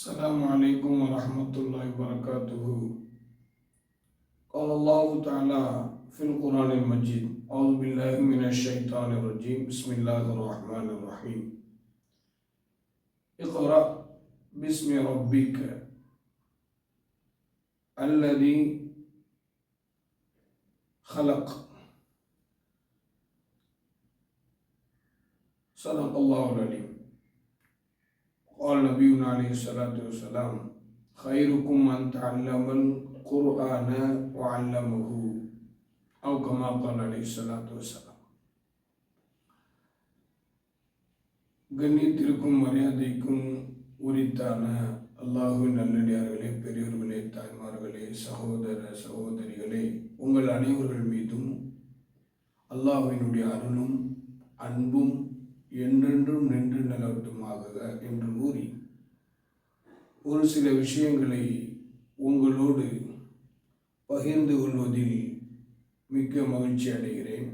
السلام عليكم ورحمة الله وبركاته. قال الله تعالى في القرآن المجيد أعوذ بالله من الشيطان الرجيم. بسم الله الرحمن الرحيم. اقرأ باسم ربك الذي خلق. صدق الله العليم. قال نبينا عليه الصلاة والسلام خيركم من تعلم القرآن وعلمه أو كما قال عليه الصلاة والسلام கண்ணியத்திற்கும் மரியாதைக்கும் உரித்தான அல்லாஹுவின் நல்லடியார்களே பெரியோர்களே தாய்மார்களே சகோதர சகோதரிகளே உங்கள் அனைவர்கள் மீதும் அல்லாஹ்வினுடைய அருளும் அன்பும் என்றென்றும் நின்று நிலவட்டுமாக என்று கூறி ஒரு சில விஷயங்களை உங்களோடு பகிர்ந்து கொள்வதில் மிக்க மகிழ்ச்சி அடைகிறேன்.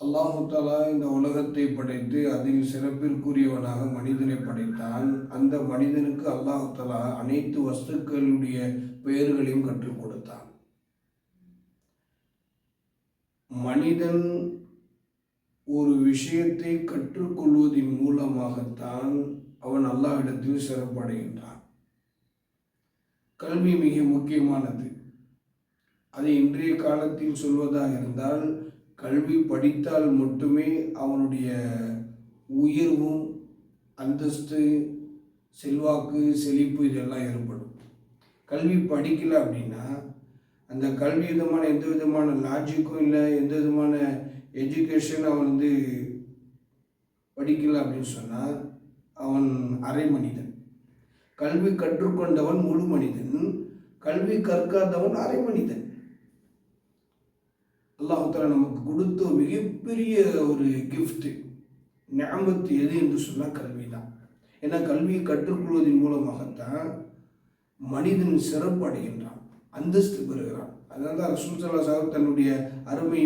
அல்லாஹுத்தாலா இந்த உலகத்தை படைத்து அதில் சிறப்பிற்குரியவனாக மனிதனை படைத்தான். அந்த மனிதனுக்கு அல்லாஹுத்தாலா அனைத்து வஸ்துக்களுடைய பெயர்களையும் கற்றுக் கொடுத்தான். மனிதன் ஒரு விஷயத்தை கற்றுக்கொள்வதன் மூலமாகத்தான் அவன் அல்லாஹ்விடத்தில் சிறப்படைகின்றான். கல்வி மிக முக்கியமானது. அது இன்றைய காலத்தில் சொல்வதாக இருந்தால் கல்வி படித்தால் மட்டுமே அவனுடைய உயர்வும் அந்தஸ்து செல்வாக்கு செழிப்பு இதெல்லாம் ஏற்படும். கல்வி படிக்கல அப்படின்னா அந்த கல்வி விதமான எந்த விதமான லாஜிக்கும் இல்லை எந்த விதமான எஜுகேஷன் அவன் வந்து படிக்கல அப்படின்னு சொன்னால் அவன் அரை மனிதன். கல்வி கற்றுக்கொண்டவன் முழு மனிதன். கல்வி கற்காதவன் அரை மனிதன். அல்லாஹால நமக்கு கொடுத்த மிகப்பெரிய ஒரு கிஃப்ட் ஞாபகத்து எது என்று சொன்னால் கல்வி தான். ஏன்னா கல்வியை கற்றுக்கொள்வதன் மூலமாகத்தான் மனிதன் சிறப்பு அடைகின்றான் அந்தஸ்து பெறுகிறான். அதனால தான் ரசூல் சல்லா சாஹிப் தன்னுடைய அருமை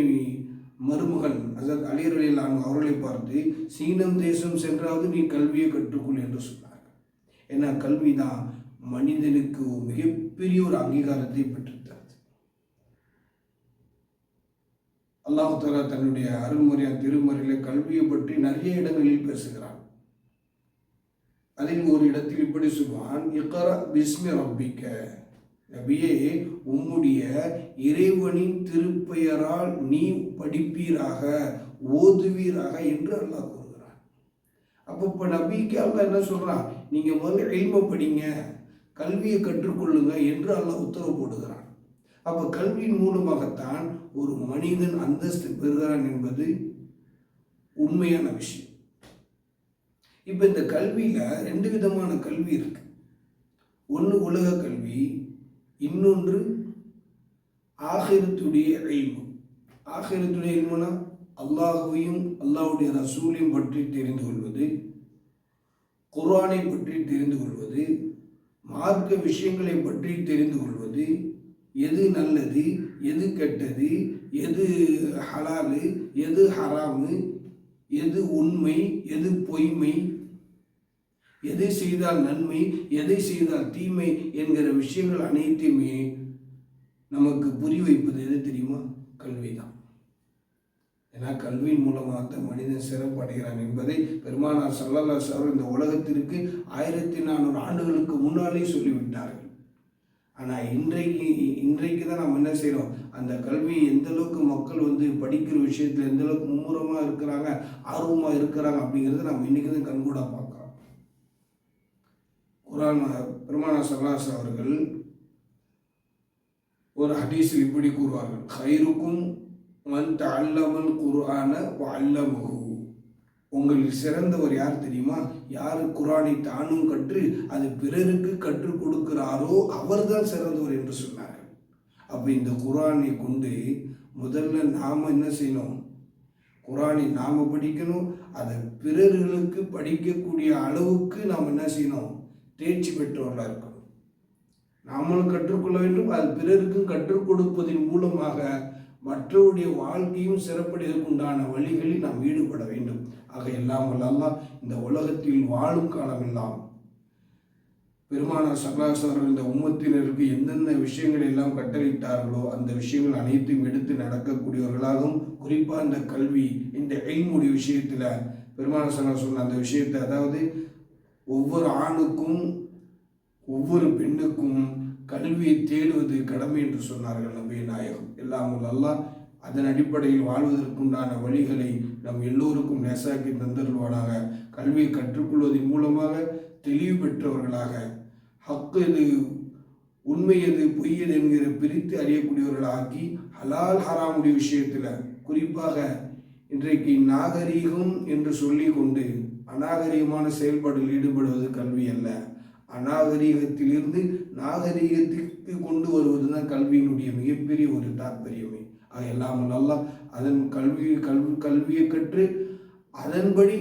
மருமகன் அசத் அலிரலில் அவர்களை பார்த்து சீனம் தேசம் சென்றாவது நீ கல்வியை கற்றுக்கொள் என்று சொன்னார்கள். ஏன்னா கல்வி தான் மனிதனுக்கு மிகப்பெரிய ஒரு அங்கீகாரத்தை பெற்றுத்தருது. அல்லாஹாலா தன்னுடைய அருள்முறையான் திருமுறையில் கல்வியை பற்றி நிறைய இடங்களில் பேசுகிறான். அதில் ஒரு இடத்தில் இப்படி சொல்வான் இக்கர பிஸ்மி ரப்பிக்க. நபியே உம்முடைய இறைவனின் திருப்பெயரால் நீ படிப்பீராக ஓதுவீராக என்று அல்லாஹ் கூறுகிறான். அப்போ இப்போ நபிக்கு அல்லாஹ் என்ன சொல்கிறான் நீங்கள் முதல்ல எளிமை படிங்க கல்வியை கற்றுக்கொள்ளுங்க என்று அல்லாஹ் உத்தரவு போடுகிறான். அப்போ கல்வியின் மூலமாகத்தான் ஒரு மனிதன் அந்தஸ்து பெறுகிறான் என்பது உண்மையான விஷயம். இப்போ இந்த கல்வியில் ரெண்டு விதமான கல்வி இருக்குது ஒன்று உலக கல்வி இன்னொன்று ஆகிரத்துடைய எய்மு ஆகிரத்துடைய எய்முனா அல்லாஹுவையும் அல்லாஹுடைய ரசூலையும் பற்றி தெரிந்து கொள்வது குர்ஆனை பற்றி தெரிந்து கொள்வது மார்க்க விஷயங்களை பற்றி தெரிந்து கொள்வது எது நல்லது எது கெட்டது எது ஹலாலு எது ஹராமு எது உண்மை எது பொய்மை எதை செய்தால் நன்மை எதை செய்தால் தீமை என்கிற விஷயங்கள் அனைத்தையுமே நமக்கு புரி வைப்பது எது தெரியுமா? கல்வி தான் ஏன்னா கல்வியின் மூலமாக தான் மனிதன் சிறப்பு அடைகிறான் என்பதை பெருமானார் சல்லல்லா சார் இந்த உலகத்திற்கு ஆயிரத்தி நானூறு ஆண்டுகளுக்கு முன்னாலே சொல்லிவிட்டார்கள். ஆனால் இன்றைக்கு இன்றைக்கு தான் நம்ம என்ன செய்கிறோம் அந்த கல்வி எந்த அளவுக்கு மக்கள் வந்து படிக்கிற விஷயத்தில் எந்த அளவுக்கு மும்முரமாக இருக்கிறாங்க ஆர்வமாக இருக்கிறாங்க அப்படிங்கிறத நம்ம இன்றைக்கி தான் கண்கூடாக பார்க்கணும் குரான் பெருமானா சல்லாஸ் அவர்கள் ஒரு ஹதீஸில் இப்படி கூறுவார்கள். ஹைருக்கும் மன் அல்லமன் குர்ஆன அல்லமுகு உங்களில் சிறந்தவர் யார் தெரியுமா? யார் குரானை தானும் கற்று அது பிறருக்கு கற்றுக் கொடுக்கிறாரோ அவர்தான் சிறந்தவர் என்று சொன்னார்கள். அப்போ இந்த குரானை கொண்டு முதல்ல நாம் என்ன செய்யணும்? குரானை நாம் படிக்கணும் அதை பிறர்களுக்கு படிக்கக்கூடிய அளவுக்கு நாம் என்ன செய்யணும்? தேர்ச்சி பெற்றவர்களாக இருக்கணும். நாமளும் கற்றுக்கொள்ள வேண்டும். அது பிறருக்கும் கற்றுக் கொடுப்பதன் மூலமாக மற்றவருடைய வாழ்க்கையும் சிறப்படைவதற்கு உண்டான வழிகளில் நாம் ஈடுபட வேண்டும். ஆக எல்லாம் வல்ல இந்த உலகத்தில் வாழும் காலமெல்லாம் பெருமானார் சல்லாசர் இந்த உம்மத்தினருக்கு எந்தெந்த விஷயங்களை எல்லாம் கட்டளையிட்டார்களோ அந்த விஷயங்கள் அனைத்தையும் எடுத்து நடக்கக்கூடியவர்களாகவும் குறிப்பாக இந்த கல்வி இந்த எய்முடைய விஷயத்தில் பெருமானார் சல்லா அந்த விஷயத்தை அதாவது ஒவ்வொரு ஆணுக்கும் ஒவ்வொரு பெண்ணுக்கும் கல்வியை தேடுவது கடமை என்று சொன்னார்கள் நபி நாயகம். எல்லாம் அல்லாஹ் அதன் அடிப்படையில் வாழ்வதற்குண்டான வழிகளை நம் எல்லோருக்கும் நேசாக்கி தந்தருள்வானாக. கல்வியை கற்றுக்கொள்வதன் மூலமாக தெளிவு பெற்றவர்களாக. ஹக்கு எது உண்மை எது பொய் எது என்கிற பிரித்து அறியக்கூடியவர்களாக்கி ஹலால் ஹராமுடைய விஷயத்தில் குறிப்பாக இன்றைக்கு நாகரீகம் என்று சொல்லி கொண்டு அநாகரீகமான செயல்பாட்டில் ஈடுபடுவது கல்வி அல்ல. அநாகரீகத்திலிருந்து நாகரீகத்திற்கு கொண்டு வருவது தான் கல்வியினுடைய மிகப்பெரிய ஒரு தாற்பயமே. அது எல்லாம் நல்லா அதன் கல்வி கல்வி கல்வியை கற்று அதன்படி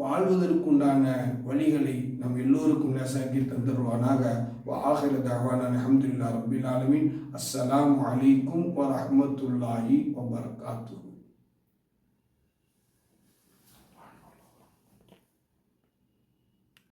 வாழ்வதற்குண்டான வழிகளை நம் எல்லோருக்கும் நசாக்கி தந்துடுவானாக ஆகிற தகவான அஹமதுல்லா ரபில் ஆலமின். அஸ்ஸலாம் அலைக்கும் வரமத்துல்லாஹி வபரகாத்து